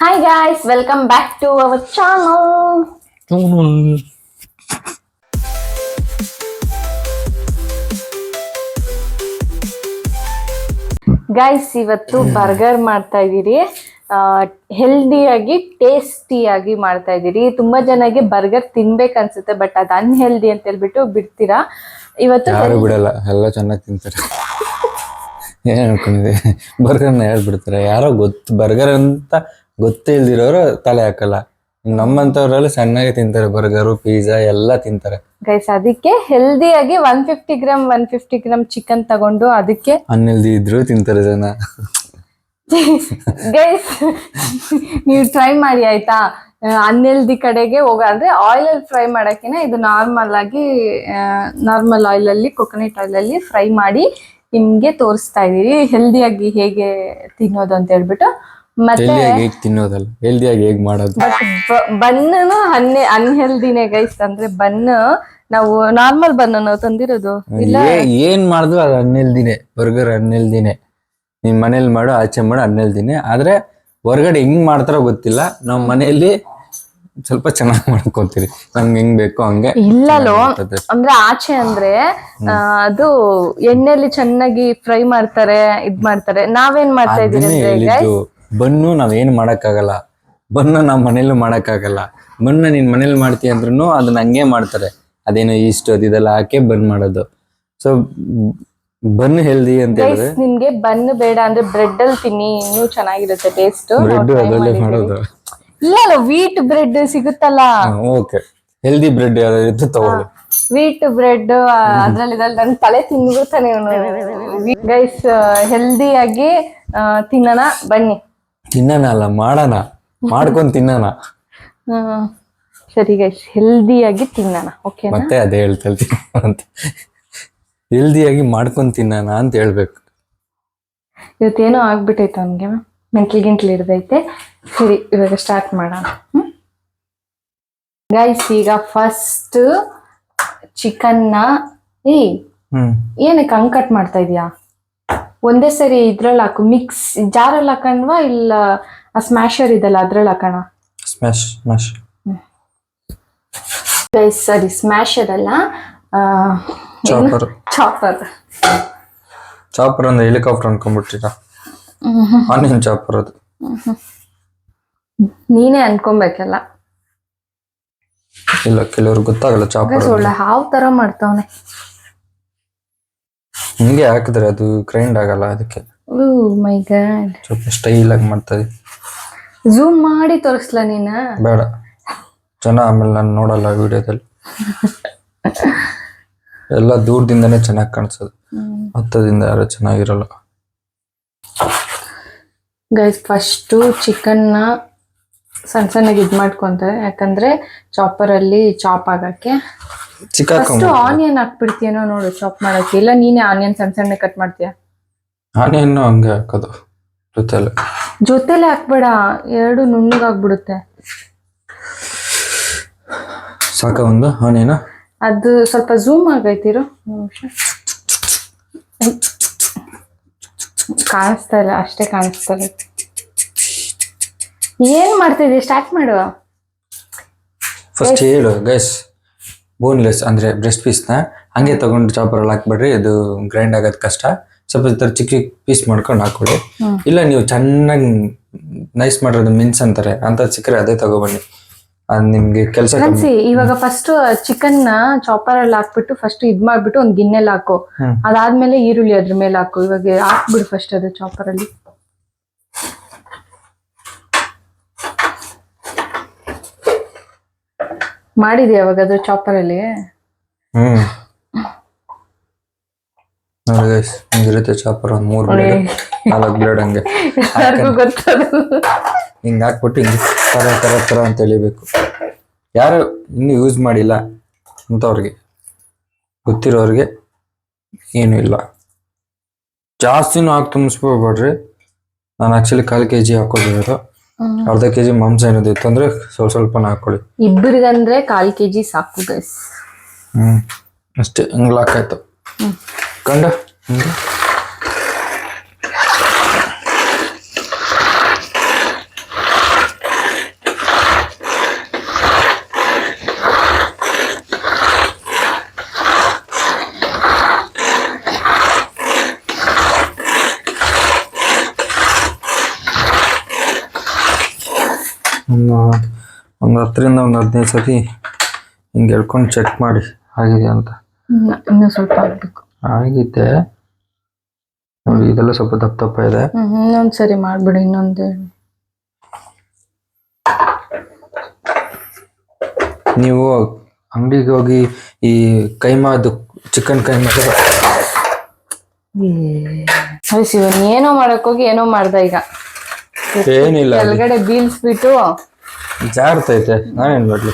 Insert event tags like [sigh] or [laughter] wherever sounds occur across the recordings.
Hi guys welcome back to our channel. Guys ಇವತ್ತು burger ಮಾಡ್ತಾ ಇದೀರಿ. ಹೆಲ್ದಿಯಾಗಿ ಟೇಸ್ಟಿಯಾಗಿ ಮಾಡ್ತಾ ಇದ್ದೀರಿ ತುಂಬಾ ಜನಗೆ ಬರ್ಗರ್ ತಿನ್ಬೇಕು ಅನ್ಸುತ್ತೆ ಬಟ್ ಅದು ಅನ್ಹೆಲ್ದಿ ಅಂತ ಹೇಳ್ಬಿಟ್ಟು ಬಿಡ್ತೀರಾ? ಇವತ್ತು ಯಾರು ಬಿಡಲ್ಲ ಎಲ್ಲ ಚೆನ್ನಾಗಿ ತಿಂತಾರೆ. ಏನ್ ಅನ್ಕೊಂಡಿದೆ ಬರ್ಗರ್ನ ಯಾರು ಬಿಡ್ತಾರೆ ಯಾರೋ ಗೊತ್ತು ಬರ್ಗರ್ ಅಂತ ಗೊತ್ತೇ ಇಲ್ದಿರೋರು ತಲೆ ಹಾಕಲ್ಲ. ನಮ್ಮಂತವ್ರೆಲ್ಲ ಸಣ್ಣಗೆ ತಿಂತಾರೆ ಬರ್ಗರು ಪಿಜ್ಜಾ ಎಲ್ಲ ತಿಂತಾರೆ. ಗೈಸ್ ಅದಕ್ಕೆ ಹೆಲ್ದಿಯಾಗಿ one fifty gram one fifty gram chicken ತಗೊಂಡು ಅದಕ್ಕೆ ಅನ್ನೆಲ್ದಿ ಇದ್ರು ತಿಂತಾರೆ ಜನ. ಗೈಸ್ ನೀವು ಟ್ರೈ ಮಾಡಿ ಆಯ್ತಾ? ಅನ್ನೆಲ್ದಿ ಕಡೆಗೆ ಹೋಗ ಅಂದ್ರೆ ಆಯಿಲ್ ಅಲ್ಲಿ ಫ್ರೈ ಮಾಡಕ್ಕಿನ ಇದು ನಾರ್ಮಲ್ ಆಗಿ ನಾರ್ಮಲ್ ಆಯಿಲ್ ಅಲ್ಲಿ ಕೊಕೊನಟ್ ಆಯಿಲ್ ಅಲ್ಲಿ ಫ್ರೈ ಮಾಡಿ ನಿಮ್ಗೆ ತೋರಿಸ್ತಾ ಇದೀರಿ ಹೆಲ್ದಿಯಾಗಿ ಹೇಗೆ ತಿನ್ನೋದು ಅಂತ ಹೇಳ್ಬಿಟ್ಟು ಮತ್ತೆ ಹೆಲ್ದಿಯಾಗಿ ಹೇಗ್ ತಿನ್ನೋದಲ್ಲ? ಹೆಲ್ದಿಯಾಗಿ ಹೇಗ್ ಮಾಡೋದು? ಬನ್ನು ಹನ್ನೆ ಅನ್ಹೆಲ್ದಿನೇ ಗೈಸ್ ಅಂದ್ರೆ ಬನ್ನು ನಾವು ನಾರ್ಮಲ್ ಬನ್ ನಾವು ತಂದಿರೋದು. ಇಲ್ಲ. ಏ- ಏನ್ ಮಾಡಿದ್ರು ಅದು ಹನ್ನೆಲ್ದಿನೆ ಬರ್ಗರ್ ಹನ್ನೆಲ್ದಿನೆ ನಿಮ್ ಮನೇಲಿ ಮಾಡು ಆಚೆ ಮಾಡು ಹನ್ನೆಲ್ದಿನೆ ಆದ್ರೆ ಹೊರಗಡೆ ಹೆಂಗ್ ಮಾಡ್ತಾರೋ ಗೊತ್ತಿಲ್ಲ. ನಾವ್ ಮನೆಯಲ್ಲಿ ಸ್ವಲ್ಪ ಚೆನ್ನಾಗಿ ಮಾಡ್ಕೊತೀರಿ. ನಮ್ಗೆ ಹೆಂಗ್ ಬೇಕೋ ಹಂಗೆ ಇಲ್ಲಲೋ. ಅಂದ್ರೆ ಆಚೆ ಅಂದ್ರೆ ಆ, ಅದು ಎಣ್ಣೆಲಿ ಚೆನ್ನಾಗಿ ಫ್ರೈ ಮಾಡ್ತಾರೆ ಇದ್ ಮಾಡ್ತಾರೆ. ನಾವೇನ್ ಮಾಡ್ತಾ ಇದೀವಿ ಅದನ್ನೇ ಅಂದ್ರೆ ಹೇಳಿದ್ದು. ಬನ್ನು ನಾವೇನು ಮಾಡೋಕ್ಕಾಗಲ್ಲ. ಬನ್ನು ನಮ್ಮ ಮನೇಲೂ ಮಾಡೋಕ್ಕಾಗಲ್ಲ. ಬನ್ನ ನಿನ್ನ ಮನೇಲಿ ಮಾಡ್ತೀಯ ಅಂದ್ರೂ ಅದನ್ನ ಹಂಗೆ ಮಾಡ್ತಾರೆ. ಅದೇನೋ ಈಸ್ಟ್ ಇದೆಲ್ಲ ಹಾಕಿ ಬನ್ ಮಾಡೋದು. ಸೊ ಬನ್ ಹೆಲ್ದಿ ಅಂತ ಹೇಳಿದ್ರೆ? ನಿಮ್ಗೆ ಬನ್ ಬೇಡ ಅಂದ್ರೆ ಬ್ರೆಡ್ ಅಲ್ಲಿ ತಿನ್ನಿ ಇನ್ನೂ ಚೆನ್ನಾಗಿರುತ್ತೆ ಟೇಸ್ಟ್ ಬ್ರೆಡ್ ಅದರಲ್ಲೇ ಮಾಡೋದು. ಇಲ್ಲ ವೀಟ್ ಬ್ರೆಡ್ ಸಿಗುತ್ತಲ್ಲ? ಓಕೆ ಹೆಲ್ದಿ ಬ್ರೆಡ್ ಯಾವ್ದಾದ್ರು ತಗೊಳ್ಳಿ. ವೀಟ್ ಬ್ರೆಡ್ ಅದ್ರಲ್ಲಿ ಇದ್ರಲ್ಲಿ ನನ್ ತಲೆ ತಿನ್ಬಿಡ್ತಾನೆ ಗೈಸ್ ಆಗಿ ತಿನ್ನೋಣ ಬನ್ನಿ. ತಿನ್ನೋಣ ಅಲ್ಲ ಮಾಡೋಣ. ಮಾಡ್ಕೊಂಡು ತಿನ್ನೋಣ. ಹ್ಮ್ ಸರಿ ಗೈಸ್ ಹೆಲ್ದಿಯಾಗಿ ತಿನ್ನೋಣ ಓಕೆ ಮತ್ತೆ ಅದೇ ಹೇಳ್ತಾ ಅಂತ. ಹೆಲ್ದಿಯಾಗಿ ಮಾಡ್ಕೊಂಡು ತಿನ್ನೋಣ ಅಂತ ಹೇಳ್ಬೇಕು. ಇವತ್ತೇನೋ ಆಗ್ಬಿಟ್ಟೈತೆ ಅವನಿಗೆ ಮೆಂಟ್ಲಿ ಗಿಂಟ್ಲಿ ಹಿಡ್ದೈತೆ ಸರಿ ಇವಾಗ ಸ್ಟಾರ್ಟ್ ಮಾಡೋಣ. ಗೈಸ್ ಈಗ ಫಸ್ಟ್ ಚಿಕನ್ನ ಏ ಹ್ಮ್. ಏನಕ್ಕೆ ಹಂಗ್ ಕಟ್ ಮಾಡ್ತಾ ಇದೀಯಾ? ಒಂದೇ ಸರಿ ಇದ್ರಲ್ಲಿ ಹಾಕು. ಮಿಕ್ಸ್ ಜಾರಲ್ಲಿ ಹಾಕಣ್ವಾ ಇಲ್ಲ ಆ ಸ್ಮ್ಯಾಶರ್ ಇದೆಲ್ಲ ಅದ್ರಲ್ಲಿ ಹಾಕೋಣ ಸ್ಮ್ಯಾಶ್ ಸ್ಮ್ಯಾಶ್ ಗೈಸ್ ಸರಿ ಸ್ಮ್ಯಾಶರ್ ಅಲ್ಲ. ಚಾಪರ್ ಚಾಪರ್ ಚಾಪರ್ ಅಂದ್ರೆ ಹೆಲಿಕಾಪ್ಟರ್ ಅನ್ಕೊಂಡ್ಬಿಟ್ಟಿರ ಆನಿಯನ್ ಚಾಪರ್ ಅದು. ನೀನೇ ಅನ್ಕೊಬೇಕಲ್ಲ. ಇಲ್ಲ ಕೆಲವ್ರಿಗೆ ಗೊತ್ತಾಗಲ್ಲ ಚಾಪರ್ ಒಳ್ಳೆ ಹಾವ್ ತರ ಮಾಡ್ತಾವನೆ. ಹಿಂಗೆ ಹಾಕಿದ್ರೆ ಅದು ಗ್ರೈಂಡ್ ಆಗಲ್ಲ ಅದಕ್ಕೆ. ಓ ಮೈ ಗಾಡ್ ಸ್ವಲ್ಪ ಸ್ಟೈಲ್ ಆಗಿ ಮಾಡ್ತದೆ ಝೂಮ್ ಮಾಡಿ ತೋರಿಸ್ಲಾ ನೀನ? ಬೇಡ. ಜನ ಆಮೇಲೆ ನಾನು ನೋಡಲ್ಲ ವಿಡಿಯೋದಲ್ಲಿ. ಎಲ್ಲ ದೂರದಿಂದನೇ ಚೆನ್ನಾಗಿ ಕಾಣಿಸೋದು. ಹತ್ತದಿಂದ ಯಾರು ಚೆನ್ನಾಗಿರಲ್ಲ. ಗೈಸ್ ಫಸ್ಟು ಚಿಕನ್ನ ಸಣ್ಣ ಸಣ್ಣಗೆ ಇದು ಮಾಡ್ಕೊತಾರೆ ಯಾಕಂದ್ರೆ ಚಾಪರ್ ಅಲ್ಲಿ ಚಾಪ್ ಆಗಕ್ಕೆ ಫಸ್ಟ್ ಚಿಕ್ಕ ಆನಿಯನ್ ಹಾಕ್ಬಿಡ್ತೀಯನೋ ನೋಡು ಚಾಪ್ ಮಾಡಕ್ಕೆ. ಇಲ್ಲ ನೀನೇ ಆನಿಯನ್ ಸಣ್ಣ ಸಣ್ಣ ಕಟ್ ಮಾಡ್ತೀಯ? ಆನಿಯನ್ ಹಂಗೆ ಹಾಕೋದು ಜೊತೆಲೆ. ಜೊತೆಲೆ ಹಾಕ್ಬೇಡ ಎರಡು ನುಣ್ಣಗಾಗ್ಬಿಡುತ್ತೆ. ಸಾಕ ಒಂದು ಆನಿಯನ ಅದು ಸ್ವಲ್ಪ ಝೂಮ್ ಆಗೈತಿರು ಕಾಣಿಸ್ತಾ ಇಲ್ಲ ಅಷ್ಟೇ ಕಾಣಿಸ್ತಾ ಇಲ್ಲ. ಏನ್ ಮಾಡ್ತಿದ್ದಿ? ಸ್ಟಾರ್ಟ್ ಮಾಡುವ ಫಸ್ಟ್ ಹೇಳು ಗೈಸ್ ಬೋನ್ಲೆಸ್ ಅಂದ್ರೆ ಬ್ರೆಸ್ಟ್ ಪೀಸ್ನ ಹಂಗೆ ತಗೊಂಡು ಚಾಪರಲ್ಲಿ ಹಾಕ್ಬಿಡ್ರಿ ಅದು ಗ್ರೈಂಡ್ ಆಗೋದು ಕಷ್ಟ. ಸ್ವಲ್ಪ ಥರ ಚಿಕ್ಕ ಚಿಕ್ಕ ಪೀಸ್ ಮಾಡ್ಕೊಂಡು ಹಾಕೊಳ್ಳಿ ಇಲ್ಲ ನೀವು ಚೆನ್ನಾಗಿ ನೈಸ್ ಮಾಡಿರೋದು ಮಿನ್ಸ್ ಅಂತಾರೆ ಅಂತ ಸಿಕ್ಕರೆ ಅದೇ ತಗೊಬನ್ನಿ. ಅದು ನಿಮ್ಗೆ ಕೆಲಸ ಕನ್ಸಿ ಇವಾಗ ಫಸ್ಟ್ ಚಿಕನ್ನ ಚಾಪರ್ ಅಲ್ಲಿ ಹಾಕ್ಬಿಟ್ಟು ಫಸ್ಟ್ ಇದ್ ಮಾಡ್ಬಿಟ್ಟು ಒಂದ್ ಗಿನ್ನೆಲ್ ಹಾಕು. ಅದಾದ್ಮೇಲೆ ಈರುಳ್ಳಿ ಅದ್ರ ಮೇಲೆ ಹಾಕು. ಇವಾಗ ಹಾಕ್ಬಿಡು ಫಸ್ಟ್ ಅದು ಚಾಪರ್ ಅಲ್ಲಿ. ಮಾಡಿದ್ಯಾ ಚಾಪರ್ ಅಲ್ಲಿ? ಹ್ಮ್. ನೋಡಿ ಗೈಸ್ ಹಿಂಗಿರುತ್ತೆ ಚಾಪರ್ ಒಂದು ಮೂರು ಬ್ಲೇಡ್ ನಾಲ್ಕು ಬ್ಲೇಡ್ ಹಂಗೆ. ಎಲ್ಲರಿಗೂ ಗೊತ್ತದು ಹಿಂಗೆ ಹಾಕ್ಬಿಟ್ಟು ಹಿಂಗೆ ತರ ತರ ತರ ಅಂತ ಎಳಿಬೇಕು. ಯಾರು ಇನ್ನೂ ಯೂಸ್ ಮಾಡಿಲ್ಲ ಅಂಥವ್ರಿಗೆ ಗೊತ್ತಿರೋರಿಗೆ ಏನು ಇಲ್ಲ. ಜಾಸ್ತಿನೂ ಹಾಕಿ ತುಂಬಿಸ್ಬೋಬೇಡ್ರಿ ನಾನು ಆಕ್ಚುಲಿ ಕಾಲು ಕೆ ಜಿ ಹಾಕೋದಿರೋದು. ಅರ್ಧ ಕೆಜಿ ಮಾಂಸ ಏನಾದ್ರು ಇತ್ತು ಅಂದ್ರೆ ಸ್ವಲ್ಪ ಸ್ವಲ್ಪ ಹಾಕೊಳ್ಳಿ ಇಬ್ಬರಿಗಂದ್ರೆ ಕಾಲ್ ಕೆಜಿ ಸಾಕು ಗೈಸ್ ಹ್ಞೂ ಅಷ್ಟೇ ಹಿಂಗೆ ಲಾಕ್ ಆಯ್ತು. ಕಂಡ? ಒಂದು ಒಂದು ಹತ್ತರಿಂದ ಒಂದು ಹದಿನೈದು ಸತಿ ಹಿಂಗೆ ಎಳ್ಕೊಂಡು ಚೆಕ್ ಮಾಡಿ ಆಗಿದೆ ಅಂತ. ಇನ್ನೂ ಸ್ವಲ್ಪ ಆಗಬೇಕು. ಆಗಿದೆ. ನೋಡಿ ಇದೆಲ್ಲ ಸ್ವಲ್ಪ ದಪ್ಪ ದಪ್ಪ ಇದೆ. ಇನ್ನೊಂದು ಸರಿ ಮಾಡಿಬಿಡಿ ಇನ್ನೊಂದು ನೀವು ಅಂಗಡಿಗೆ ಹೋಗಿ ಈ ಕೈಮಾದು ಚಿಕನ್ ಕೈಮಾ ಏನೋ ಮಾಡಕ್ ಹೋಗಿ ಏನೋ ಮಾಡ್ದ ಈಗ. ಏನಿಲ್ಲ ಕೆಳಗಡೆ ಬೀನ್ಸ್ ಬೀಳ್ಸ್ಬಿಟ್ಟು ಜಾರ್ತೈತೆ ನಾನೇನ್ ಮಾಡ್ಲಿ?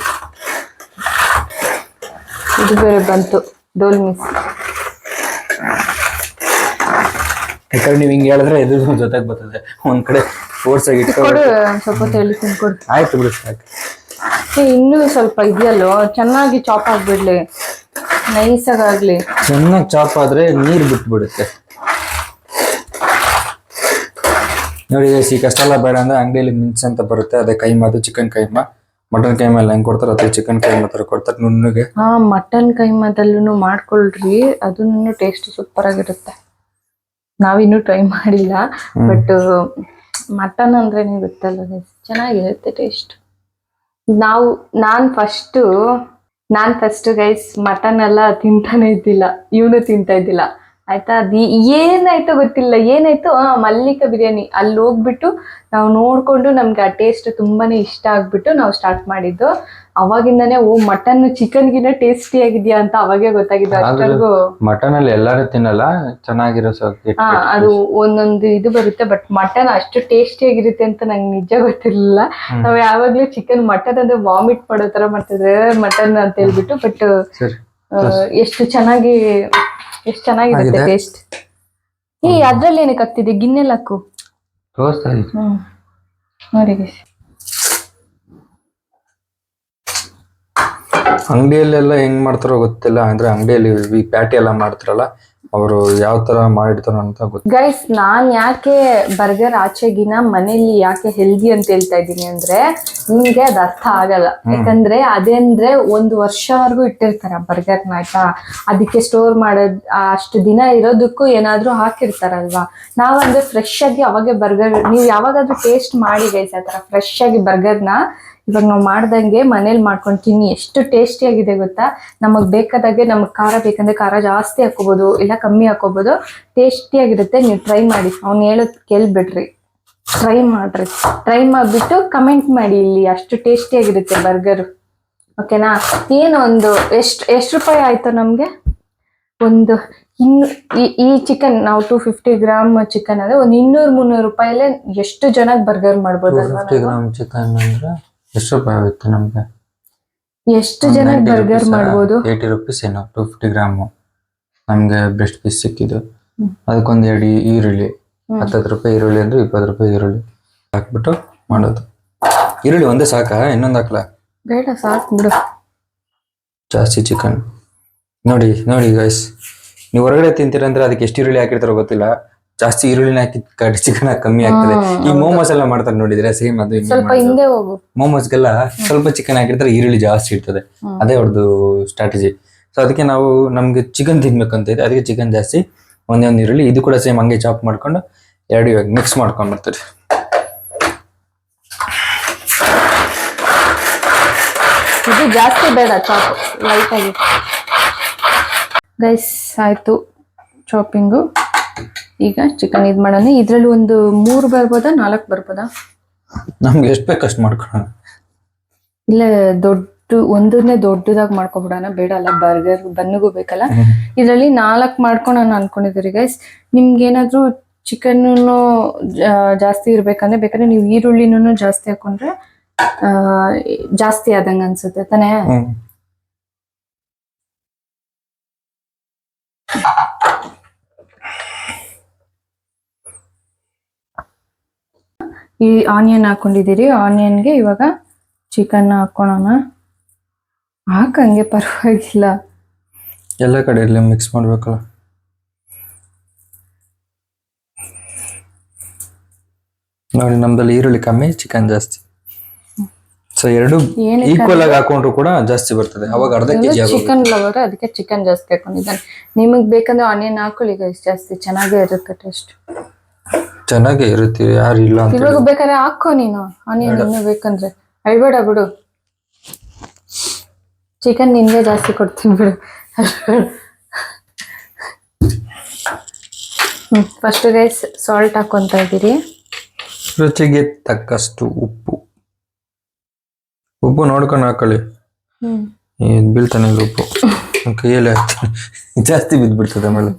ಇದು ಬೇರೆ ಬಂತು ಡೋಲ್ ಮಿಸ್. ಯಾಕಂದ್ರೆ ನೀವು ಹಿಂಗೆ ಹೇಳಿದ್ರೆ ಇದು ಜೊತೆಗೆ ಬರ್ತದೆ. ಒಂದ್ ಕಡೆ ಫೋರ್ಸ್ ಆಗಿ ಇಟ್ಕೊಂಡು ಕೊಡು ಸ್ವಲ್ಪ ತಿಳಿಸ್ತೀನಿ ಕೊಡು ಆಯ್ತು ಬಿಡು ಸಾಕು. ಏ, ಇನ್ನೂ ಸ್ವಲ್ಪ ಇದೆಯಲ್ಲೋ? ಚೆನ್ನಾಗಿ ಚಾಪ್ ಆಗ್ಬಿಡ್ಲಿ. ನೈಸಾಗಿ ಆಗ್ಲಿ. ಚೆನ್ನಾಗಿ ಚಾಪ್ ಆದ್ರೆ ನೀರ್ ಬಿಟ್ಬಿಡುತ್ತೆ. ನೋಡಿ ಗೈಸ್ ಈ ಕಷ್ಟ ಎಲ್ಲ ಬೇಡ ಅಂದ್ರೆ ಅಂಗಡಿಯಲ್ಲಿ ಮಿನ್ಸ್ ಅಂತ ಬರುತ್ತೆ. ಅದೇ ಕೈಮಾ ಅದು ಚಿಕನ್ ಕೈಮಾ. ಮಟನ್ ಕೈಮಾ ಎಲ್ಲ ಹೆಂಗ್ ಕೊಡ್ತಾರೆ ಅಥವಾ ಚಿಕನ್ ಕೈಮಾ ತರ ಕೊಡ್ತಾರೆ ನುಣ್ಣಗೆ. ಹಾ ಮಟನ್ ಕೈಮದಲ್ಲೂ ಮಾಡ್ಕೊಳ್ರಿ. ಅದನ್ನು ಟೇಸ್ಟ್ ಸೂಪರ್ ಆಗಿರುತ್ತೆ ನಾವಿನ್ನೂ ಟ್ರೈ ಮಾಡಿಲ್ಲ. ಬಟ್ ಮಟನ್ ಅಂದ್ರೆ ಗೊತ್ತಲ್ಲ ಚೆನ್ನಾಗಿರುತ್ತೆ ಟೇಸ್ಟ್ ನಾವು ನಾನ್ ಫಸ್ಟ್ ನಾನ್ ಫಸ್ಟ್ ಗೈಸ್ ಮಟನ್ ಎಲ್ಲ ತಿಂತಾನೆ ಇದ್ದಿಲ್ಲ. ಇವನು ತಿಂತಾ ಇದ್ದಿಲ್ಲ. ಆಯ್ತಾ? ಅದ್ ಏನಾಯ್ತು ಗೊತ್ತಿಲ್ಲ. ಏನಾಯ್ತು? ಆ ಮಲ್ಲಿಕ ಬಿರಿಯಾನಿ. ಅಲ್ಲಿ ಹೋಗ್ಬಿಟ್ಟು ನಾವು ನೋಡ್ಕೊಂಡು ನಮ್ಗೆ ಆ ಟೇಸ್ಟ್ ತುಂಬಾನೇ ಇಷ್ಟ ಆಗ್ಬಿಟ್ಟು ನಾವು ಸ್ಟಾರ್ಟ್ ಮಾಡಿದ್ದು. ಅವಾಗಿಂದಾನೇ ಓ ಮಟನ್ ಚಿಕನ್ ಗಿನ್ನ ಟೇಸ್ಟಿ ಆಗಿದ್ಯಾ ಅಂತ ಅವಾಗೇ ಗೊತ್ತಾಗಿದೆ ಮಟನ್ ಅಲ್ಲಿ ಎಲ್ಲಾರು ತಿನ್ನಲ್ಲ ಚೆನ್ನಾಗಿರೋ ಹಾ ಅದು ಒಂದೊಂದು ಇದು ಬರುತ್ತೆ ಬಟ್ ಮಟನ್ ಅಷ್ಟು ಟೇಸ್ಟಿ ಆಗಿರುತ್ತೆ ಅಂತ ನಂಗೆ ನಿಜ ಗೊತ್ತಿರ್ಲಿಲ್ಲ. ನಾವು ಯಾವಾಗ್ಲೂ ಚಿಕನ್ ಮಟನ್ ಅಂದ್ರೆ ವಾಮಿಟ್ ಮಾಡೋ ತರ ಮಾಡ್ತಿದ್ರೆ ಮಟನ್ ಅಂತ ಹೇಳ್ಬಿಟ್ಟು ಬಟ್ ಎಷ್ಟು ಚೆನ್ನಾಗಿ ಎಷ್ಟು ಚೆನ್ನಾಗಿರುತ್ತೆ ಆಗಿದೆ? ಟೇಸ್ಟ್ ಈ ಅದ್ರಲ್ಲಿ ಏನಕ್ಕೆ ಆಗ್ತಿದೆ ಗಿನ್ನೆಲ್ಲ ಹಾಕು ತೋರಿಸ್ತಾ ಇದ್ದೀನಿ. ಹ್ಮ್ ನೋಡಿ guys. ಅಂಗಡಿಯಲ್ಲೆಲ್ಲ ಹೆಂಗ್ ಮಾಡ್ತಾರೋ ಗೊತ್ತಿಲ್ಲ ಅಂದ್ರೆ ಅಂಗಡಿಯಲ್ಲಿ ಈ ಪ್ಯಾಟಿ ಎಲ್ಲ ಮಾಡ್ತಾರಲ್ಲ ಅವರು ಯಾವ ತರ ಮಾಡಿರ್ತಾರ ಅಂತ ಗೊತ್ತು ಗೈಸ್ ನಾನ್ ಯಾಕೆ ಬರ್ಗರ್ ಆಚೆಗಿನ ಮನೆಯಲ್ಲಿ ಯಾಕೆ ಹೆಲ್ದಿ ಅಂತ ಹೇಳ್ತಾ ಇದ್ದೀನಿ ಅಂದ್ರೆ ನಿಮ್ಗೆ ಅದ್ ಅರ್ಥ ಆಗಲ್ಲ. ಯಾಕಂದ್ರೆ ಅದೇಂದ್ರೆ ಒಂದು ವರ್ಷವರೆಗೂ ಇಟ್ಟಿರ್ತಾರ ಬರ್ಗರ್ನ ಆಯ್ತಾ? ಅದಕ್ಕೆ ಸ್ಟೋರ್ ಮಾಡೋದ್ ಅಷ್ಟು ದಿನ ಇರೋದಕ್ಕೂ ಏನಾದ್ರೂ ಹಾಕಿರ್ತಾರಲ್ವಾ? ನಾವಂದ್ರೆ ಫ್ರೆಶ್ ಆಗಿ ಅವಾಗೆ ಬರ್ಗರ್ ನೀವು ಯಾವಾಗಾದ್ರೂ ಟೇಸ್ಟ್ ಮಾಡಿ ಗೈಸ್ ಆ ತರ ಫ್ರೆಶ್ ಆಗಿ ಬರ್ಗರ್ನ ಇವಾಗ ನಾವು ಮಾಡ್ದಂಗೆ ಮನೇಲಿ ಮಾಡ್ಕೊಂಡು ತಿನ್ನಿ. ಎಷ್ಟು ಟೇಸ್ಟಿ ಆಗಿದೆ ಗೊತ್ತಾ? ನಮಗ್ ಬೇಕಾದಾಗೆ ನಮಗ್ ಖಾರ ಬೇಕಂದ್ರೆ ಖಾರ ಜಾಸ್ತಿ ಹಾಕೋಬಹುದು ಇಲ್ಲ ಕಮ್ಮಿ ಹಾಕೋಬಹುದು ಟೇಸ್ಟಿ ಆಗಿರುತ್ತೆ ನೀವು ಟ್ರೈ ಮಾಡಿ. ಅವ್ನು ಹೇಳೋದ್ ಕೇಳ್ಬಿಡ್ರಿ. ಟ್ರೈ ಮಾಡ್ರಿ. ಟ್ರೈ ಮಾಡ್ಬಿಟ್ಟು ಕಮೆಂಟ್ ಮಾಡಿ ಇಲ್ಲಿ ಅಷ್ಟು ಟೇಸ್ಟಿ ಆಗಿರುತ್ತೆ ಬರ್ಗರ್ ಓಕೆನಾ ಏನು ಒಂದು ಎಷ್ಟು ಎಷ್ಟು ರೂಪಾಯಿ ಆಯ್ತು ನಮ್ಗೆ? ಒಂದು ಇನ್ನು ಈ- ಈ ಚಿಕನ್ ನಾವು ಟೂ ಫಿಫ್ಟಿ ಗ್ರಾಮ್ ಚಿಕನ್ ಅಂದ್ರೆ ಒಂದು ಇನ್ನೂರು ಮುನ್ನೂರು ರೂಪಾಯಲ್ಲೇ ಎಷ್ಟು ಜನಕ್ಕೆ ಬರ್ಗರ್ ಮಾಡ್ಬೋದು ಚಿಕನ್ ಅಂದ್ರೆ ಎಷ್ಟು ರೂಪಾಯಿ ಆಗುತ್ತೆ ನಮ್ಗೆ? ಎಷ್ಟು ಜನ ಬರ್ಗರ್ ಮಾಡ್ಬೋದು? ಏಯ್ಟಿ ರುಪೀಸ್ ಏನೋ ಟೂ ಫಿಫ್ಟಿ ಗ್ರಾಮು ನಮ್ಗೆ ಬೆಸ್ಟ್ ಪೀಸ್ ಸಿಕ್ಕಿದ್ದು. ಅದಕ್ಕೊಂದು ಎರಡು ಈರುಳ್ಳಿ. ಹತ್ತತ್ತು ರೂಪಾಯಿ ಈರುಳ್ಳಿ ಅಂದ್ರೆ ಇಪ್ಪತ್ತು ರೂಪಾಯಿ ಈರುಳ್ಳಿ. ಹಾಕ್ಬಿಟ್ಟು ಮಾಡೋದು. ಈರುಳ್ಳಿ ಒಂದೇ ಸಾಕಾ? ಇನ್ನೊಂದು ಹಾಕ್ಲಾ? ಬೇಡ ಸಾಕು ಬಿಡು. ಜಾಸ್ತಿ ಚಿಕನ್ ನೋಡಿ ನೋಡಿ ಗೈಸ್ ನೀವು ಹೊರಗಡೆ ತಿಂತೀರಂದ್ರೆ ಅದಕ್ಕೆ ಎಷ್ಟು ಈರುಳ್ಳಿ ಹಾಕಿರ್ತಾರೋ ಗೊತ್ತಿಲ್ಲ. ಜಾಸ್ತಿ ಈರುಳ್ಳಿನ ಹಾಕಿ ಚಿಕನ್ ಕಮ್ಮಿ ಆಗ್ತದೆ. ಈ ಮೋಮೋಸ್ ಎಲ್ಲ ಮಾಡ್ತಾರೆ ನೋಡಿದ್ರೆ ಸೇಮ್ ಅದು ಮೋಮೋಸ್ ಸ್ವಲ್ಪ ಹಿಂದೆ ಹೋಗು. ಮೋಮೋಸ್ಗೆಲ್ಲ ಸ್ವಲ್ಪ ಚಿಕನ್ ಹಾಕಿರ್ತಾರೆ ಈರುಳ್ಳಿ ಜಾಸ್ತಿ ಇರ್ತದೆ. ಅದೇ ಅವ್ರದ್ದು ಸ್ಟ್ರಾಟಜಿ ಸೊ ಅದಕ್ಕೆ ನಾವು ನಮ್ಗೆ ಚಿಕನ್ ತಿನ್ಬೇಕಂತ ಇದೆ. ಅದಕ್ಕೆ ಚಿಕನ್ ಜಾಸ್ತಿ ಒಂದೇ ಒಂದು ಈರುಳ್ಳಿ ಇದು ಕೂಡ ಸೇಮ್ ಹಂಗೆ ಚಾಪ್ ಮಾಡ್ಕೊಂಡು ಎರಡು ಇವಾಗ ಮಿಕ್ಸ್ ಮಾಡ್ಕೊಂಡ್ ಬರ್ತಾರೆ ಇದು ಜಾಸ್ತಿ ಬೇಡ ಚಾಪ್ ಲೈಟ್ ಆಗಿ. ಗೈಸ್ ಆಯ್ತು. ಚಾಪಿಂಗು ಈಗ ಚಿಕನ್ ಇದು ಮಾಡೋಣ. ಇದ್ರಲ್ಲಿ ಒಂದು ಮೂರು ಬರ್ಬೋದಾ ನಾಲ್ಕು ಬರ್ಬೋದಾ? ನಮ್ಗೆ ಎಷ್ಟು ಬೇಕು ಅಷ್ಟು ಇಲ್ಲ ದೊಡ್ಡ ಒಂದನ್ನೇ ದೊಡ್ಡದಾಗಿ ಮಾಡ್ಕೊಬಿಡೋಣ. ಬೇಡ ಅಲ್ಲ ಬರ್ಗರ್ ಬನ್ನಿಗೂ ಬೇಕಲ್ಲ. ಇದರಲ್ಲಿ ನಾಲ್ಕು ಮಾಡ್ಕೊಳೋಣ ಅನ್ಕೊಂಡಿದ್ದೀರಿ ಗೈಸ್ ನಿಮ್ಗೆ ಏನಾದ್ರೂ ಚಿಕನ್ ಜಾಸ್ತಿ ಇರ್ಬೇಕಂದ್ರೆ ಬೇಕಂದ್ರೆ ನೀವು ಈರುಳ್ಳಿನೂ ಜಾಸ್ತಿ ಹಾಕೊಂಡ್ರೆ ಜಾಸ್ತಿ ಆದಂಗ ಅನ್ಸುತ್ತೆ ತಾನೇ? ಈ ಆನಿಯನ್ ಹಾಕೊಂಡಿದ್ದೀರಿ. ಆನಿಯನ್ಗೆ ಇವಾಗ ಚಿಕನ್ ಹಾಕೊಳೋಣ. ಹಾಕಂಗೆ ಪರವಾಗಿಲ್ಲ. ಎಲ್ಲ ಕಡೆ ಇರಲಿ ಮಿಕ್ಸ್ ಮಾಡ್ಬೇಕಲ್ಲ. ನೋಡಿ ನಮ್ದಲ್ಲಿ ಈರುಳ್ಳಿ ಕಮ್ಮಿ ಚಿಕನ್ ಜಾಸ್ತಿ. ಸೊ ಎರಡು ಈಕ್ವಲ್ ಆಗಿ ಹಾಕೊಂಡ್ರು ಕೂಡ ಜಾಸ್ತಿ ಬರ್ತದೆ. ಅವಾಗ ಅರ್ಧ ಕೆಜಿ ಚಿಕನ್ ಲವರ್ ಅದಕ್ಕೆ ಚಿಕನ್ ಜಾಸ್ತಿ ಹಾಕೊಂಡಿದ್ದಾನೆ. ನಿಮಗೆ ಬೇಕಂದ್ರೆ ಆನಿಯನ್ ಹಾಕೊಳ್ಳಿ ಗೈಸ್ ಜಾಸ್ತಿ ಚೆನ್ನಾಗೇ ಇರುತ್ತೆ ಟೇಸ್ಟ್ ಚೆನ್ನಾಗೇ ಇರುತ್ತೆ ಯಾರು ಇಲ್ಲ ಅಂತ ಇವಾಗ ಬೇಕಾದ್ರೆ ಹಾಕೋ ನೀನು. ಆನಿಯನ್ ಇನ್ನೂ ಬೇಕಂದ್ರೆ. ಅಳ್ಬೇಡ ಬಿಡು ಚಿಕನ್ ನಿನ್ಗೆ ಜಾಸ್ತಿ ಕೊಡ್ತೀನಿ ಬಿಡು. ಫಸ್ಟ್ ರೈಸ್ ಸಾಲ್ಟ್ ಹಾಕೊಂತ ಇದ್ದೀರಿ. ರುಚಿಗೆ ತಕ್ಕಷ್ಟು ಉಪ್ಪು. ಉಪ್ಪು ನೋಡ್ಕೊಂಡು ಹಾಕೊಳ್ಳಿ. ಹ್ಮ್. ಬೀಳ್ತಾನೆ ಉಪ್ಪು. ಕೈಯಲ್ಲಿ ಜಾಸ್ತಿ ಬಿದ್ದ್ಬಿಡ್ತದೆ ಆಮೇಲೆ.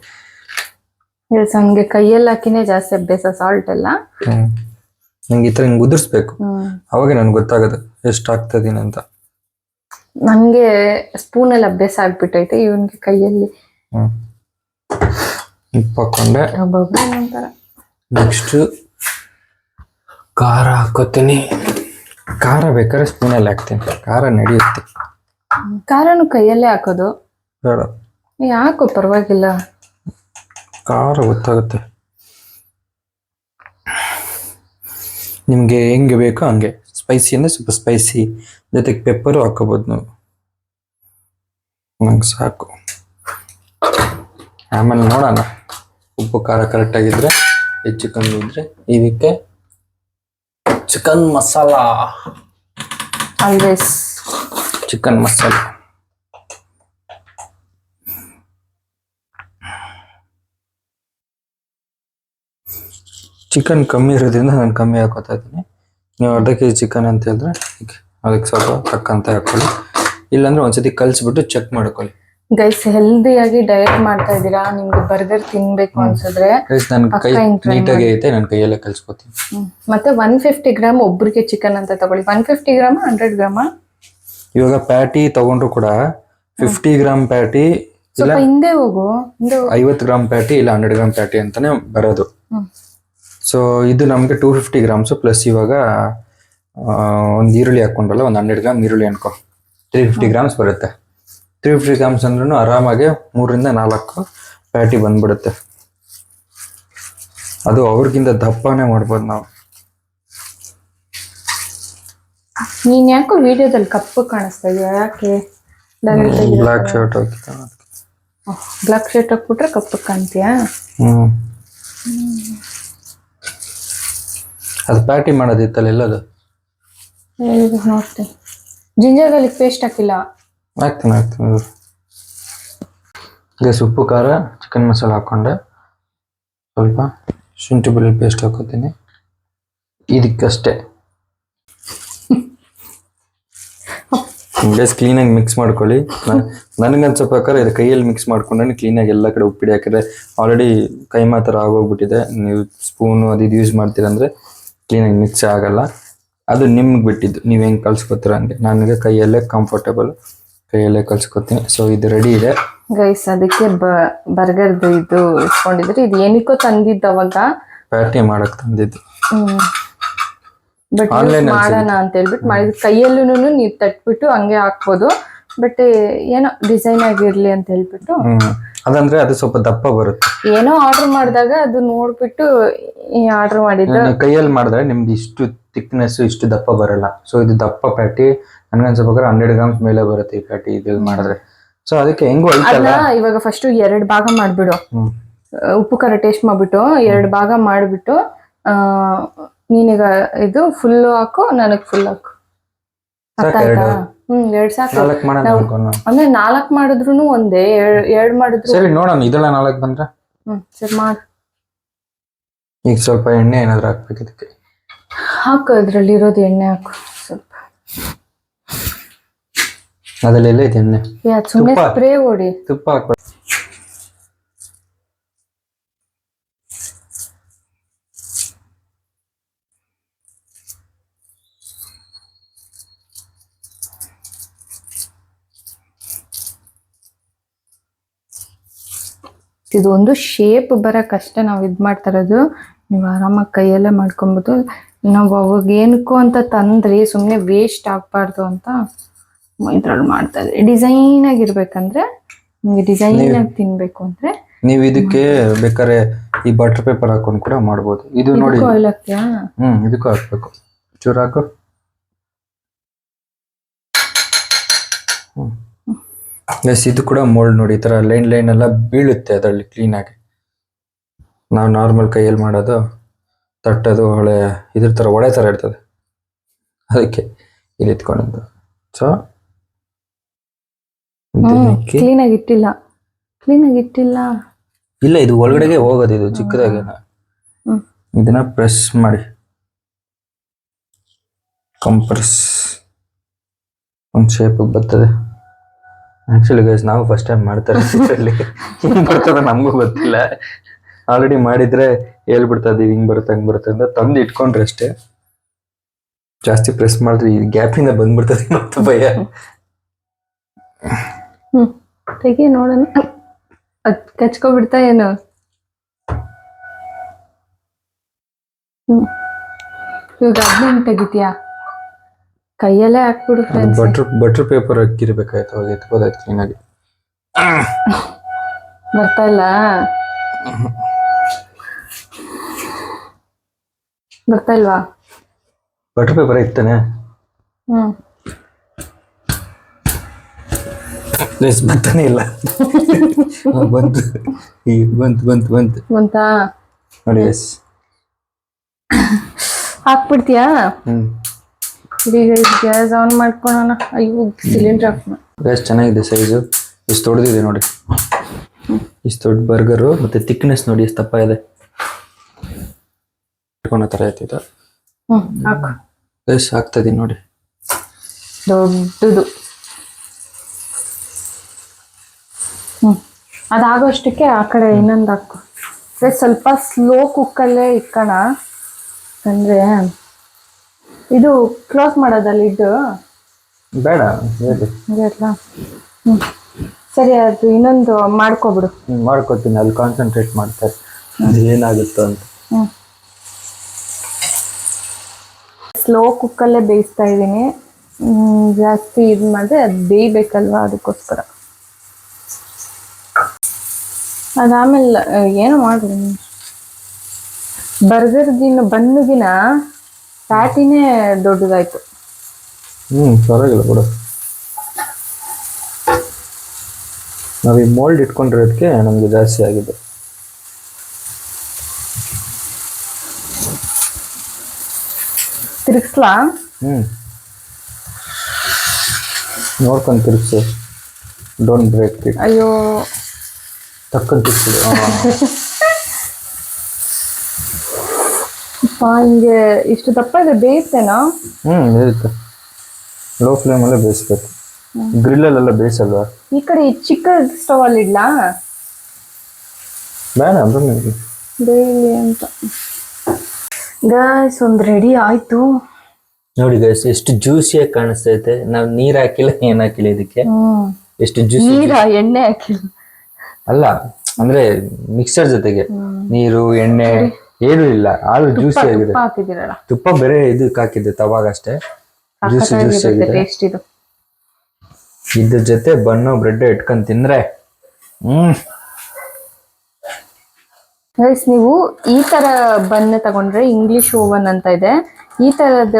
ಹಂಗೆ ಕೈಯಲ್ಲಿ ಹಾಕಿನೇ ಜಾಸ್ತಿ ಅಭ್ಯಾಸ ಸಾಲ್ಟ್ ಎಲ್ಲ. ನಂಗೆ ಈ ಥರ ಹಿಂಗೆ ಉದುರಿಸ್ಬೇಕು. ಅವಾಗ ನನ್ಗೆ ಗೊತ್ತಾಗೋದು ಎಷ್ಟು ಆಗ್ತದೀನಿ ಅಂತ. ನಂಗೆ ಸ್ಪೂನಲ್ಲಿ ಅಭ್ಯಾಸ ಆಗ್ಬಿಟ್ಟೈತೆ ಇವನ್ಗೆ ಕೈಯಲ್ಲಿ. ಉಪ್ಪು ಹಾಕೊಂಡೆ ನೆಕ್ಸ್ಟ್ ಖಾರ ಹಾಕೋತೀನಿ. ಖಾರ ಬೇಕಾದ್ರೆ ಸ್ಪೂನಲ್ಲಿ ಹಾಕ್ತೀನಿ. ಖಾರ ನಡೆಯುತ್ತೆ. ಖಾರನು ಕೈಯಲ್ಲೇ ಹಾಕೋದು? ಬೇಡ. ಯಾಕೋ ಪರವಾಗಿಲ್ಲ. ಖಾರ ಗೊತ್ತಾಗುತ್ತೆ. ನಿಮಗೆ ಹೆಂಗೆ ಬೇಕೋ ಹಂಗೆ. ಸ್ಪೈಸಿ ಅಂದರೆ ಸ್ವಲ್ಪ ಸ್ಪೈಸಿ ಜೊತೆಗೆ ಪೆಪ್ಪರು ಹಾಕೋಬೋದು ನಾವು. ನಂಗೆ ಸಾಕು. ಆಮೇಲೆ ನೋಡೋಣ. ಉಪ್ಪು ಖಾರ ಕರೆಕ್ಟಾಗಿದ್ದರೆ ಹೆಚ್ಚು ಕಮ್ಮಿ ಇದ್ದರೆ ಇದಕ್ಕೆ chicken masala chicken masala chicken ಕಮ್ಮಿ ಇರೋದ್ರಿಂದ ನಾನು ಕಮ್ಮಿ ಹಾಕೋತಾ ಇದ್ದೀನಿ. ನೀವು ಅರ್ಧ ಕೆ ಜಿ ಚಿಕನ್ ಅಂತ ಹೇಳಿದ್ರೆ ಅದಕ್ಕೆ- ಸ್ವಲ್ಪ ತಕ್ಕಂತ ಹಾಕೊಳ್ಳಿ. ಇಲ್ಲಾಂದ್ರೆ ಒಂದ್ಸತಿ ಕಲಿಸ್ಬಿಟ್ಟು ಚೆಕ್ ಮಾಡ್ಕೊಳ್ಳಿ. ಗೈಸ್ ಹೆಲ್ದಿ ಆಗಿ ಡಯಟ್ ಮಾಡ್ತಾ ಇದ್ದೀರಾ? ನಿಮ್ಗೆ ಬರ್ಗರ್ ತಿನ್ಬೇಕು ಅನ್ಸಿದ್ರೆ ಗೈಸ್ ನನ್ನ ಕೈ ನೀಟಾಗಿ ಐತೆ ನನ್ನ ಕೈಯಲ್ಲೇ ಕಲ್ಸ್ಕೊತೀನಿ. ಮತ್ತೆ ಒನ್ ಫಿಫ್ಟಿ ಗ್ರಾಮ್ ಒಬ್ರಿಗೆ ಚಿಕನ್ ಅಂತ ತಗೊಳ್ಳಿ. One fifty gram hundred gram ಇವಾಗ ಪ್ಯಾಟಿ ತಗೊಂಡ್ರು ಕೂಡ ಫಿಫ್ಟಿ ಗ್ರಾಮ್ ಪ್ಯಾಟಿ ಸ್ವಲ್ಪ ಹಿಂದೆ ಹೋಗು. ಐವತ್ತು ಗ್ರಾಮ್ ಪ್ಯಾಟಿ ಇಲ್ಲ ಹಂಡ್ರೆಡ್ ಗ್ರಾಮ್ ಪ್ಯಾಟಿ ಅಂತಾನೆ ಬರೋದು. ಸೊ ಇದು ನಮಗೆ ಟೂ ಫಿಫ್ಟಿ ಗ್ರಾಮ್ಸು ಪ್ಲಸ್ ಇವಾಗ ಒಂದು ಈರುಳ್ಳಿ ಹಾಕ್ಕೊಂಡಲ್ಲ ಒಂದು ಹಂಡ್ರೆಡ್ ಗ್ರಾಮ್ ಈರುಳ್ಳಿ ಅನ್ಕೋ. ತ್ರೀ ಫಿಫ್ಟಿ ಗ್ರಾಮ್ಸ್ ಬರುತ್ತೆ. ತ್ರೀ ಫಿಫ್ಟಿ ಗ್ರಾಮ್ಸ್ ಅಂದ್ರೂ ಆರಾಮಾಗಿ ಮೂರರಿಂದ ನಾಲ್ಕು ಪ್ಯಾಟಿ ಬಂದ್ಬಿಡುತ್ತೆ. ಅದು ಅವ್ರಿಗಿಂತ ದಪ್ಪನೇ ಮಾಡ್ಬೋದು ನಾವು. ನೀನ್ ಯಾಕೋ ವಿಡಿಯೋದಲ್ಲಿ ಕಪ್ಪು ಕಾಣಿಸ್ತಾ ಇದೆಯಾ ಯಾಕೆ? ಬ್ಲಾಕ್ ಶರ್ಟ್ ಹಾಕಿ ಬ್ಲಾಕ್ ಶರ್ಟ್ ಹಾಕ್ಬಿಟ್ರೆ ಕಪ್ಪು ಕಾಣ್ತೀಯಾ? ಹ್ಮ್. ಅದು ಪ್ಯಾಟಿ ಮಾಡೋದಿತ್ತಲ್ಲ ಎಲ್ಲದು? ಅದು ನೋಡ್ತೀನಿ. ಜಿಂಜರ್ ಗಾರ್ಲಿಕ್ ಪೇಸ್ಟ್ ಹಾಕಿಲ್ಲ. ಹಾಕ್ತೀನಿ ಹಾಕ್ತೀನಿ. ಗೈಸ್ ಉಪ್ಪು ಖಾರ ಚಿಕನ್ ಮಸಾಲ ಹಾಕೊಂಡೆ ಸ್ವಲ್ಪ ಶುಂಠಿ ಬೆಳ್ಳುಳ್ಳಿ ಪೇಸ್ಟ್ ಹಾಕೋತೀನಿ. ಇದಕ್ಕಷ್ಟೇ. ಗೈಸ್ ಕ್ಲೀನಾಗಿ ಮಿಕ್ಸ್ ಮಾಡ್ಕೊಳ್ಳಿ. ನನಗನ್ಸೋ ಪ್ರಕಾರ ಇದು. ಕೈಯಲ್ಲಿ ಮಿಕ್ಸ್ ಮಾಡ್ಕೊಂಡ್ರೆ ಕ್ಲೀನಾಗಿ ಎಲ್ಲ ಕಡೆ ಉಪ್ಪಿಡಿ ಹಾಕಿದ್ರೆ ಆಲ್ರೆಡಿ ಕೈ ಮಾತ್ರ ಆಗೋಗ್ಬಿಟ್ಟಿದೆ. ನೀವು ಸ್ಪೂನು ಅದು ಇದು ಯೂಸ್ ಮಾಡ್ತೀರಂದ್ರೆ ಕ್ಲೀನಾಗಿ ಮಿಕ್ಸ್ ಆಗಲ್ಲ. ಅದು ನಿಮ್ಗೆ ಬಿಟ್ಟಿದ್ದು. ನೀವು ಹೆಂಗೆ ಕಲ್ಸ್ಕೊತೀರ ಹಂಗೆ ನನಗೆ ಕೈಯಲ್ಲೇ ಕಂಫರ್ಟಬಲ್ ಕೈಯಲ್ಲೇ ಕಲ್ಸ್ಕೊತೀನಿ. ಸೊ ಇದು ರೆಡಿ ಇದೆ. ಗೈಸ್ ಅದಕ್ಕೆ ಬರ್ಗರ್ದು ಇದು ಇಟ್ಕೊಂಡಿದ್ರಿ ಇದು ಏನಕ್ಕೋ ತಂದಿದ್ದು ಅವಾಗ. ಪ್ಯಾಟಿ ಮಾಡಕ್ ತಂದಿದ್ದು. ಬಟ್ ಮಾಡೋಣ ಅಂತ ಹೇಳ್ಬಿಟ್ಟು ಮಾಡಿದ ಕೈಯಲ್ಲೂ ನೀವು ತಟ್ಬಿಟ್ಟು ಹಂಗೆ ಹಾಕ್ಬೋದು. ಬಟ್ ಏನೋ ಡಿಸೈನ್ ಆಗಿರ್ಲಿ ಅಂತ ಹೇಳ್ಬಿಟ್ಟು ಅದಂದ್ರೆ ಅದು ಸ್ವಲ್ಪ ದಪ್ಪ ಬರುತ್ತೆ. ಏನೋ ಆರ್ಡರ್ ಮಾಡಿದಾಗ ಅದು ನೋಡ್ಬಿಟ್ಟು ಆರ್ಡರ್ ಮಾಡಿದ್ರೆ ಕೈಯಲ್ಲಿ ಮಾಡಿದ್ರೆ ನಿಮ್ದು ಇಷ್ಟು ಥಿಕ್ನೆಸ್ ಇಷ್ಟು ದಪ್ಪ ಬರಲ್ಲ. ಸೊ ಇದು ದಪ್ಪ ಪ್ಯಾಟಿ. ನನಗೆ ಪ್ರಕಾರ ಹಂಡ್ರೆಡ್ ಗ್ರಾಮ್ಸ್ ಮೇಲೆ ಬರುತ್ತೆ ಈ ಪ್ಯಾಟಿ ಇದು ಮಾಡಿದ್ರೆ. ಸೊ ಅದಕ್ಕೆ ಹೆಂಗು ಅಲ್ಲ ಇವಾಗ ಫಸ್ಟ್ ಎರಡ್ ಭಾಗ ಮಾಡ್ಬಿಡು. ಉಪ್ಪು ಖಾರ ಟೇಸ್ಟ್ ಮಾಡ್ಬಿಟ್ಟು ಎರಡ್ ಭಾಗ ಮಾಡ್ಬಿಟ್ಟು ನೀನೀಗ ಇದು ಫುಲ್ ಹಾಕು ನನಗ್ ಫುಲ್ ಹಾಕು. ಹ್ಮ್ ಎರಡ್ ಸಾಕು. ನಾಲ್ಕು ಮಾಡೋಣ ನಾವು- ಅನ್ಕೊಂಡು ಅಂದ್ರೆ ನಾಲ್ಕ್ ಮಾಡಿದ್ರು ಒಂದೇ ಎರಡ್ ಎರಡ್ ಮಾಡಿದ್ರು. ಸರಿ ನೋಡೋಣ ಇದೆಲ್ಲ ನಾಲ್ಕು ಬಂದ್ರೆ? ಹ್ಮ್ ಸರಿ ಮಾಡ್. ಈಗ ಸ್ವಲ್ಪ ಎಣ್ಣೆ ಏನಾದ್ರು ಹಾಕ್ಬೇಕು ಇದಕ್ಕೆ. ಹಾಕು ಅದ್ರಲ್ಲಿ ಇರೋದು ಎಣ್ಣೆ ಹಾಕು ಸ್ವಲ್ಪ. ಅದಲ್ಲೆಲ್ಲ ಇದೆ ಎಣ್ಣೆ? ತುಪ್ಪ. ಸ್ಪ್ರೇ ಹೊಡಿ. ತುಪ್ಪ ಹಾಕ್ಬೇಕು ಇದು ಒಂದು ಶೇಪ್ ಬರೋಕ್ಕಷ್ಟೇ ನಾವು ಇದು ಮಾಡ್ತಾ ಇರೋದು. ನೀವು ಆರಾಮಾಗಿ ಕೈಯಲ್ಲೇ ಮಾಡ್ಕೊಬೋದು ನಾವು ಅವಾಗ ಏನಕ್ಕೂ ಅಂತ ತಂದ್ರಿ ಸುಮ್ಮನೆ ವೇಸ್ಟ್ ಆಗಬಾರ್ದು ಅಂತ ಇದ್ರಲ್ಲಿ ಮಾಡ್ತಾ ಇದ್ರಿ. ಡಿಸೈನ್ ಆಗಿರ್ಬೇಕಂದ್ರೆ ನಿಮಗೆ ಡಿಸೈನ್ ಆಗಿ ತಿನ್ಬೇಕು ಅಂದ್ರೆ ನೀವು ಇದಕ್ಕೆ ಬೇಕಾದ್ರೆ ಈ ಬಟರ್ ಪೇಪರ್ ಹಾಕೊಂಡು ಕೂಡ ಮಾಡ್ಬೋದು. ಇದು ನೋಡಿ. ಹ್ಮ್ ಇದಕ್ಕೂ ಹಾಕ್ಬೇಕು. ಚೂರು ಹಾಕು. ಎಸ್ ಇದು ಕೂಡ ಮೋಲ್ಡ್ ನೋಡಿ ಈ ತರ ಲೈನ್ ಲೈನ್ ಎಲ್ಲ ಬೀಳುತ್ತೆ ಅದರಲ್ಲಿ ಕ್ಲೀನಾಗಿ ನಾವು ನಾರ್ಮಲ್ ಕೈಯಲ್ಲಿ ಮಾಡೋದು ತಟ್ಟೋದು ಹೊಳೆ ಇದ್ರ ಥರ ಒಡೆ ಥರ ಇರ್ತದೆ. ಅದಕ್ಕೆ ಇಲ್ಲಿ ಎತ್ಕೊಂಡಿದ್ದು ಸೊ ಕ್ಲೀನ್ ಆಗಿ ಇಟ್ಟಿಲ್ಲ. ಕ್ಲೀನ್ ಆಗಿ ಇಟ್ಟಿಲ್ಲ. ಇಲ್ಲ ಇದು ಒಳಗಡೆಗೆ ಹೋಗೋದು ಇದು ಚಿಕ್ಕದಾಗಿ ಇದನ್ನ ಪ್ರೆಸ್ ಮಾಡಿ. ಕಂಪ್ರೆಸ್ ಒಂದು ಶೇಪ್ ಬರ್ತದೆ. ಆಕ್ಚುಲಿ ಗೈಸ್ ನಾವು ಫಸ್ಟ್ ಟೈಮ್ ಮಾಡ್ತಾರೆ ಇದರಲ್ಲಿ. ಹಿಂಗ್ ಬರ್ತದ ನಮಗೂ ಗೊತ್ತಿಲ್ಲ. ಆಲ್ರೆಡಿ ಮಾಡಿದ್ರೆ ಹೇಳ್ಬಿಡ್ತಾ ಇದೀವಿ, ಹಿಂಗ್ ಬರುತ್ತೆ, ಹಂಗ್ ಬರುತ್ತೆ ಅಂತ ತಂದು ಇಟ್ಕೊಂಡ್ರೆ ಅಷ್ಟೇ. ಜಾಸ್ತಿ ಪ್ರೆಸ್ ಮಾಡಿದ್ರೆ ಈ ಗ್ಯಾಪಿಂದ ಬಂದ್ಬಿಡ್ತದೆ ಮತ್ತೆ ಭಯ. ಹ್ಮ್, ತೆಗಿ ನೋಡೋಣ. ಅದ್ ಕಚ್ಕೊಬಿಡ್ತಾ ಏನು? ಹ್ಮ್. ಇವಾಗ ತೆಗಿತೀಯಾ? ಕೈಯಲ್ಲೇ ಹಾಕ್ಬಿಡು ಫ್ರೆಂಡ್ಸ್ ಬಟರ್ ಬಟ್ರ್ ಪೇಪರ್ ಹಾಕಿರ್ಬೇಕಾಯ್ತು ಅವಾಗ ಎತ್ಬೋದಾಯ್ತು ಕ್ಲೀನಾಗಿ ಬರ್ತಾ ಇಲ್ಲ? ಬರ್ತಾ ಇಲ್ವಾ? ಬಟರ್ ಪೇಪರ್ ಇತ್ತಾನೆ. ಹ್ಮ್. ನೆಸ್ ಬರ್ತಾನೆ ಇಲ್ಲ. ಬಂತು. ಈ ಬಂತು ಬಂತು ಬಂತು. ಬಂತಾ? ನೋಡಿ ಎಸ್ ಹಾಕ್ಬಿಡ್ತೀಯಾ? ಹ್ಮ್. ಈಗ ಗ್ಯಾಸ್ ಆನ್ ಮಾಡ್ಕೊಳೋಣ ಅಯ್ಯೋ ಸಿಲಿಂಡರ್ ಆಫ್ ಗ್ಯಾಸ್ ಚೆನ್ನಾಗಿದೆ ಸೈಜು ಇಷ್ಟು ದೊಡ್ಡದಿದೆ ನೋಡಿ. ಇಷ್ಟು ದೊಡ್ಡ ಬರ್ಗರು ಮತ್ತೆ ಥಿಕ್ನೆಸ್ ನೋಡಿ ಎಷ್ಟು ದಪ್ಪ ಇದೆ. ಇಟ್ಕೊಂಡ ಥರ ಆಯ್ತಿದೆ ಹಾಕು. ಗ್ಯಾಸ್ ಹಾಕ್ತದೆ ನೋಡಿ. ದೊಡ್ಡದು. ಹ್ಮ್ ಅದಾಗೋಷ್ಟಕ್ಕೆ ಆ ಕಡೆ ಇನ್ನೊಂದು ಹಾಕು. ಸ್ವಲ್ಪ ಸ್ಲೋ ಕುಕ್ಕಲ್ಲೇ ಇಕ್ಕಣ. ಅಂದ್ರೆ ಇದು ಕ್ಲೋಸ್ ಮಾಡೋದಲ್ಲ ಇದು? ಬೇಡ ಹೇಳಿ. ಹಂಗೆ ಹ್ಮ್. ಸರಿ ಅದು ಇನ್ನೊಂದು ಮಾಡ್ಕೊಬಿಡು. ಹ್ಮ್ ಮಾಡ್ಕೊತೀನಿ ಅಲ್ಲಿ ಕಾನ್ಸಂಟ್ರೇಟ್ ಮಾಡ್ತಾರೆ. ಅದು ಏನಾಗುತ್ತೋ ಅಂತ. ಹ್ಮ್. ಸ್ಲೋ ಕುಕ್ಕಲ್ಲೇ ಬೇಯಿಸ್ತಾ ಇದ್ದೀನಿ. ಹ್ಮ್, ಜಾಸ್ತಿ ಇದು ಮಾಡಿದ್ರೆ ಅದು ಬೇಯಬೇಕಲ್ವಾ ಅದಕ್ಕೋಸ್ಕರ. ಅದಾಮೇಲೆ ಏನು ಮಾಡಿದ್ರಿ ಮಾಡಿ ಬರ್ಗರ್ಗಿನ ಬನ್ನುಗಿನ ಪ್ಯಾಟಿನೇ ದೊಡ್ಡದಾಯ್ತು. ಹ್ಮ್ ಪರವಾಗಿಲ್ಲ ಬಿಡು. ನಾವು ಈ ಮೋಲ್ಡ್ ಇಟ್ಕೊಂಡಿರೋದಕ್ಕೆ ನಮ್ಗೆ ಜಾಸ್ತಿ ಆಗಿದೆ. ತಿರ್ಗಿಸ್ಲಾ? ಹ್ಮ್. ನೋಡ್ಕೊಂಡು ತಿರ್ಗ್ಸು. ಡೋಂಟ್ ಬ್ರೇಕ್ ಇಟ್ ಅಯ್ಯೋ. ತಕ್ಕಂತ ತಿರ್ಗ್ಸಿಡು [laughs] ಅಪ್ಪ ಹಿಂಗೆ ಇಷ್ಟು ದಪ್ಪ ಇದೆ ಬೇಯುತ್ತೇನೋ ಹ್ಮ್ ಬೇಯುತ್ತೆ. ಲೋ ಫ್ಲೇಮಲ್ಲೇ ಬೇಯಿಸ್ಬೇಕು. ಗ್ರಿಲ್ಲಲ್ಲೆಲ್ಲ ಬೇಯಿಸಲ್ವಾ? ಈ ಕಡೆ ಚಿಕ್ಕ ಸ್ಟವ್ ಅಲ್ಲಿ ಇಡ್ಲಾ? ಬೇಡ ಬನ್ನಿ ಬೇಯಲಿ ಅಂತ. ಗಾಯ್ಸ್ ಒಂದು ರೆಡಿ ಆಯ್ತು. ನೋಡಿ ಗಾಯ್ಸ್ ಎಷ್ಟು ಜ್ಯೂಸಿಯಾಗಿ ಕಾಣಿಸ್ತೈತೆ ನಾವು ನೀರ್ ಹಾಕಿಲ್ಲ ಏನ್ ಹಾಕಿಲ್ಲ ಇದಕ್ಕೆ. ಹ್ಮ್. ಎಷ್ಟು ಜ್ಯೂಸಿ ನೀರ ಎಣ್ಣೆ ಹಾಕಿಲ್ಲ. ಅಲ್ಲ ಅಂದ್ರೆ ಮಿಕ್ಸರ್ ಜೊತೆಗೆ. ನೀರು ಎಣ್ಣೆ. ಏನು ಇಲ್ಲ. ಆದ್ರೂ ಜ್ಯೂಸಿ ಆಗಿದೆ. ತುಪ್ಪ ಹಾಕಿದಿರಲ್ಲ ತುಪ್ಪ ಬೇರೆ ಇದಕ್ಕೆ ಹಾಕಿದ್ದೆ ತವಾಗ ಅಷ್ಟೇ. ಜ್ಯೂಸಿ ಜ್ಯೂಸಿ ಆಗಿದೆ. ಟೇಸ್ಟ್ ಇದು. ಇದ್ರ ಜೊತೆ ಬನ್ನು ಬ್ರೆಡ್ ಇಟ್ಕೊಂಡ್ ತಿಂದ್ರೆ ಹ್ಮ್. ಗೈಸ್ ನೀವು ಈ ತರ ಬನ್ ತಗೊಂಡ್ರೆ ಇಂಗ್ಲಿಷ್ ಓವನ್ ಅಂತ ಇದೆ. ಈ ತರದ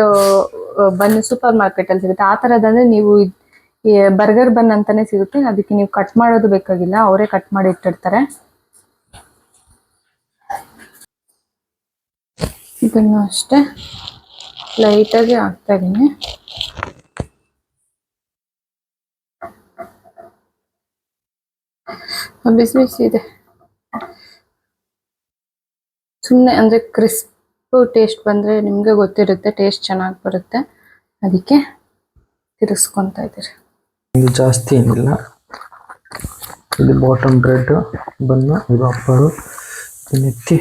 ಬನ್ ಸೂಪರ್ ಮಾರ್ಕೆಟ್ ಅಲ್ಲಿ ಸಿಗುತ್ತೆ. ಆ ತರದಂದ್ರೆ ನೀವು ಬರ್ಗರ್ ಬನ್ ಅಂತಾನೆ ಸಿಗುತ್ತೆ. ಅದಕ್ಕೆ ನೀವು ಕಟ್ ಮಾಡೋದು ಬೇಕಾಗಿಲ್ಲ. ಅವರೇ ಕಟ್ ಮಾಡಿ ಇಟ್ಟಿರ್ತಾರೆ. ಇದನ್ನು ಅಷ್ಟೇ ಲೈಟಾಗಿ ಹಾಕ್ತಾ ಇದ್ದೀನಿ. ಬಿಸಿ ಬಿಸಿ ಇದೆ. ಸುಮ್ಮನೆ ಅಂದರೆ ಕ್ರಿಸ್ಪ್ ಟೇಸ್ಟ್ ಬಂದರೆ ನಿಮಗೆ ಗೊತ್ತಿರುತ್ತೆ, ಟೇಸ್ಟ್ ಚೆನ್ನಾಗಿ ಬರುತ್ತೆ. ಅದಕ್ಕೆ ತಿರ್ಸ್ಕೊತಾ ಇದ್ದೀರಿ. ಇದು ಜಾಸ್ತಿ ಏನಿಲ್ಲ. ಇದು ಬಾಟಮ್ ಬ್ರೆಡ್, ಬನ್ನು, ಇದು ಅಪ್ಪರು. ನೆತ್ತಿ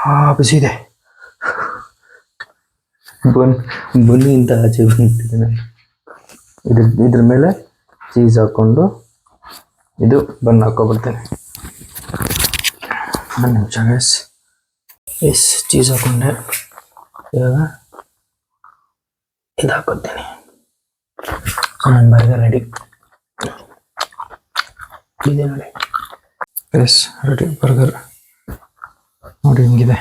ಹಾ ಬಿಸಿದೆ ಬನ್ ಇಂತ ಆಚೆ ಬಂದಿದ್ದೇನೆ. ಇದ್ರ ಇದ್ರ ಮೇಲೆ ಚೀಸ್ ಹಾಕೊಂಡು ಇದು ಬನ್ ಹಾಕೊಬಿಡ್ತೇನೆ ಒಂದು ನಿಮಿಷ ಗೈಸ್ ಎಸ್ ಚೀಸ್ ಹಾಕೊಂಡೆ. ಇವಾಗ ಇದು ಹಾಕೋತೀನಿ. ನನ್ನ ಬರ್ಗರ್ ರೆಡಿ ಇದೆ ನೋಡಿ. ಎಸ್ ರೆಡಿ ಬರ್ಗರ್ ನೋಡಿ ಹಿಂಗಿದೆ.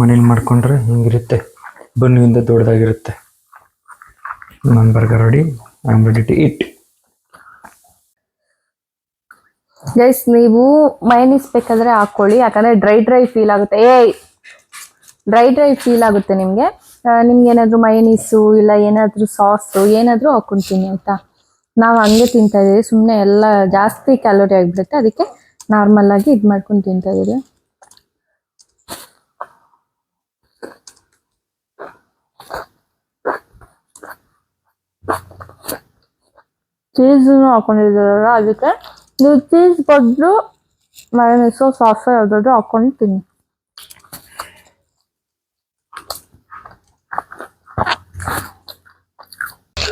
ಮನೇಲಿ ಮಾಡ್ಕೊಂಡ್ರೆ ಹಿಂಗಿರುತ್ತೆ. ಬನ್ನಿಯಿಂದ ದೊಡ್ಡದಾಗಿರುತ್ತೆ. ನಾನು burger ready I am ready to it guys ನೀವು ಮೈನೀಸ್ ಬೇಕಾದ್ರೆ ಹಾಕೊಳ್ಳಿ, ಯಾಕಂದ್ರೆ ಡ್ರೈ ಡ್ರೈ ಫೀಲ್ ಆಗುತ್ತೆ. ಏಯ್ ಡ್ರೈ ಡ್ರೈ ಫೀಲ್ ಆಗುತ್ತೆ ನಿಮಗೆ. ನಿಮ್ಗೆ ಏನಾದರೂ ಮೈನೀಸು ಇಲ್ಲ ಏನಾದರೂ ಸಾಸು ಏನಾದರೂ ಹಾಕೊಂತೀನಿ ಆಯಿತಾ? ನಾವು ಹಂಗೆ ತಿಂತಾ ಇದ್ದೀವಿ ಸುಮ್ಮನೆ ಎಲ್ಲ ಜಾಸ್ತಿ ಕ್ಯಾಲೋರಿ ಆಗಿಬಿಡುತ್ತೆ. ಅದಕ್ಕೆ ನಾರ್ಮಲ್ ಆಗಿ ಇದು ಮಾಡ್ಕೊಂಡು ತಿಂತಾ ಇದೀವಿ. ಚೀಸನ್ನು ಹಾಕೊಂಡಿದ್ದೀರಲ್ಲ, ಅದಕ್ಕೆ ನೀವು ಚೀಸ್ ಬದಲು ಮಯೋನೈಸು ಸಾಸ್ ಯಾವುದಾದ್ರು ಹಾಕೊಂಡು ತಿನ್ನಿ.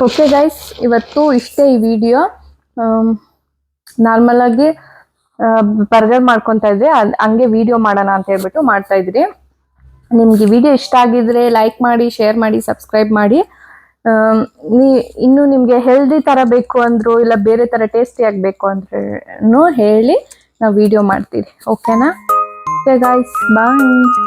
ಓಕೆ ಗೈಸ್ ಇವತ್ತು ಇಷ್ಟೇ ಈ ವಿಡಿಯೋ ನಾರ್ಮಲ್ ಆಗಿ ಬರ್ಗರ್ ಮಾಡ್ಕೊತಾ ಇದ್ರೆ ಅದ್ ಹಂಗೆ ವಿಡಿಯೋ ಮಾಡೋಣ ಅಂತ ಹೇಳ್ಬಿಟ್ಟು ಮಾಡ್ತಾ ಇದ್ರಿ. ನಿಮ್ಗೆ ವಿಡಿಯೋ ಇಷ್ಟ ಆಗಿದ್ರೆ ಲೈಕ್ ಮಾಡಿ ಶೇರ್ ಮಾಡಿ ಸಬ್ಸ್ಕ್ರೈಬ್ ಮಾಡಿ. ನೀ ಇನ್ನು ನಿಮಗೆ ಹೆಲ್ದಿ ಥರ ಬೇಕು ಅಂದ್ರು ಇಲ್ಲ ಬೇರೆ ತರ ಟೇಸ್ಟಿ ಆಗಬೇಕು ಅಂದ್ರೂ ಹೇಳಿ ನಾವು ವಿಡಿಯೋ ಮಾಡ್ತೀವಿ. ಓಕೆನಾ ಓಕೆ ಗಾಯ್ಸ್ ಬಾಯ್